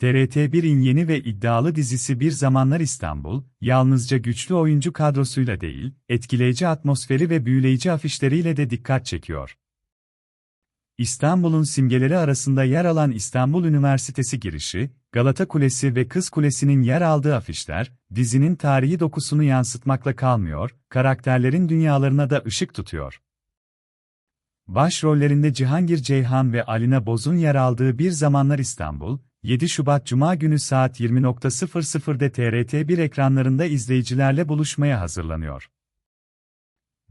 TRT1'in yeni ve iddialı dizisi Bir Zamanlar İstanbul, yalnızca güçlü oyuncu kadrosuyla değil, etkileyici atmosferi ve büyüleyici afişleriyle de dikkat çekiyor. İstanbul'un simgeleri arasında yer alan İstanbul Üniversitesi girişi, Galata Kulesi ve Kız Kulesi'nin yer aldığı afişler, dizinin tarihi dokusunu yansıtmakla kalmıyor, karakterlerin dünyalarına da ışık tutuyor. Başrollerinde Cihangir Ceyhan ve Alina Boz'un yer aldığı Bir Zamanlar İstanbul, 7 Şubat Cuma günü saat 20.00'de TRT1 ekranlarında izleyicilerle buluşmaya hazırlanıyor.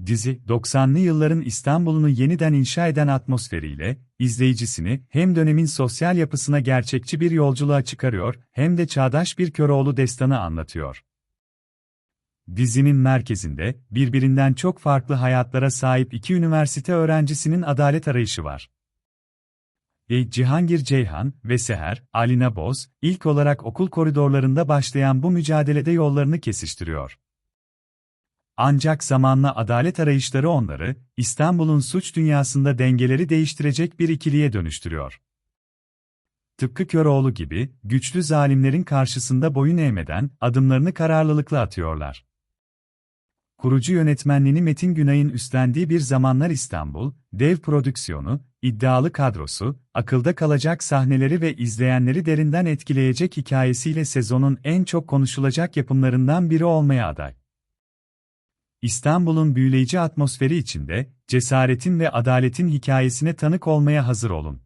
Dizi, 90'lı yılların İstanbul'unu yeniden inşa eden atmosferiyle, izleyicisini hem dönemin sosyal yapısına gerçekçi bir yolculuğa çıkarıyor, hem de çağdaş bir Köroğlu destanı anlatıyor. Dizinin merkezinde, birbirinden çok farklı hayatlara sahip iki üniversite öğrencisinin adalet arayışı var. E. Cihangir Ceyhan ve Seher, Alina Boz, ilk olarak okul koridorlarında başlayan bu mücadelede yollarını kesiştiriyor. Ancak zamanla adalet arayışları onları, İstanbul'un suç dünyasında dengeleri değiştirecek bir ikiliye dönüştürüyor. Tıpkı Köroğlu gibi, güçlü zalimlerin karşısında boyun eğmeden, adımlarını kararlılıkla atıyorlar. Kurucu yönetmenliğini Metin Günay'ın üstlendiği bir zamanlar İstanbul, dev prodüksiyonu, iddialı kadrosu, akılda kalacak sahneleri ve izleyenleri derinden etkileyecek hikayesiyle sezonun en çok konuşulacak yapımlarından biri olmaya aday. İstanbul'un büyüleyici atmosferi içinde, cesaretin ve adaletin hikayesine tanık olmaya hazır olun.